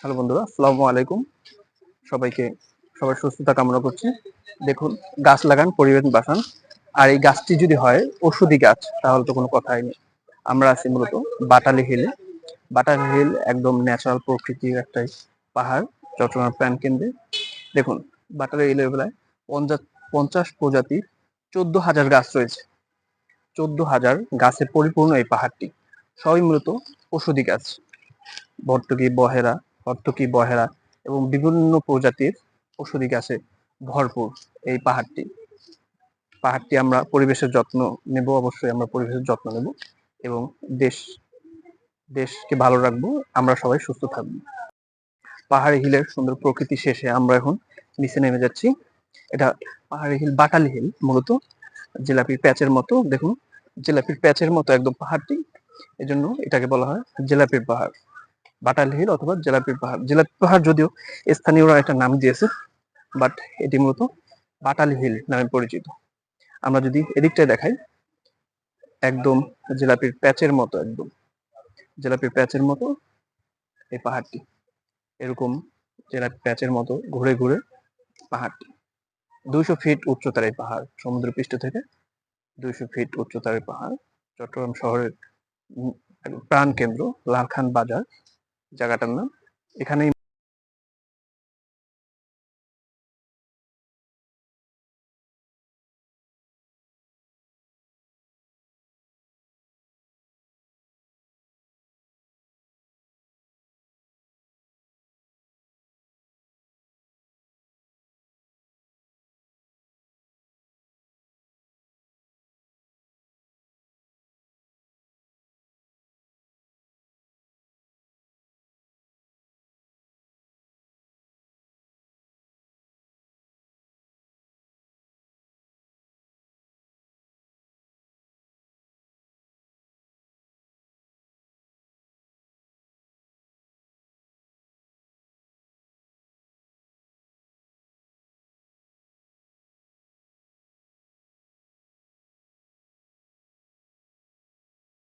Hello বন্ধুরা, আসসালামু আলাইকুম। সবাইকে সবার সুস্থতা কামনা করছি। দেখুন, গাছ লাগান, পরিবেশ বাসান আর এই গাছটি যদি হয়, ওষুধি গাছ, তাহলে তো কোনো কথাই নেই। আমরা আছি মূলত বাটালি হিলে বাটালি হিল একদম ন্যাচারাল প্রকৃতির একটা পাহাড়, চট্টগ্রাম প্রাণ কেন্দ্রে। দেখুন, বাটালি হিলের বেলায় পঞ্চাশ পঞ্চাশ প্রজাতির চোদ্দ হাজার গাছ রয়েছে। চোদ্দ হাজার গাছে পরিপূর্ণ এই পাহাড়টি। সবই মূলত ওষুধি গাছ। ভর্তুকি বহেরা হর্তকি বহেরা এবং বিভিন্ন প্রজাতির ওষুধি গাছে ভরপুর এই পাহাড়টি। পাহাড়টি আমরা পরিবেশের যত্ন নেব, অবশ্যই আমরা পরিবেশের যত্ন নেব এবং দেশ, দেশকে ভালো রাখব। আমরা সবাই সুস্থ থাকব। পাহাড়ি হিলের সুন্দর প্রকৃতি শেষে আমরা এখন নিচে নেমে যাচ্ছি। এটা পাহাড়ি হিল, বাটালি হিল মূলত। জিলাপির প্যাচের মতো, দেখুন, জিলাপির প্যাচের মতো একদম পাহাড়টি। এজন্য এটাকে বলা হয় জিলাপির পাহাড়। বাটাল হিল অথবা জেলাপির পাহাড় জেলাপি পাহাড় যদিও স্থানীয়রা একটা নাম দিয়েছে বাট এটি মূলত বাটাল হিল নামে পরিচিত। আমরা যদি এদিকটায় দেখাই, একদম জিলাপির প্যাচের মতো একদম। জিলাপির প্যাচের মতো এই পাহাড়টি। এরকম জিলাপি প্যাচের মতো ঘুরে ঘুরে পাহাড়টি। দুইশো ফিট উচ্চতার এই পাহাড় সমুদ্র পৃষ্ঠ থেকে দুইশো ফিট উচ্চতার পাহাড়, চট্টগ্রাম শহরের প্রাণ কেন্দ্র লালখান বাজার। জায়গাটার নাম। এখানেই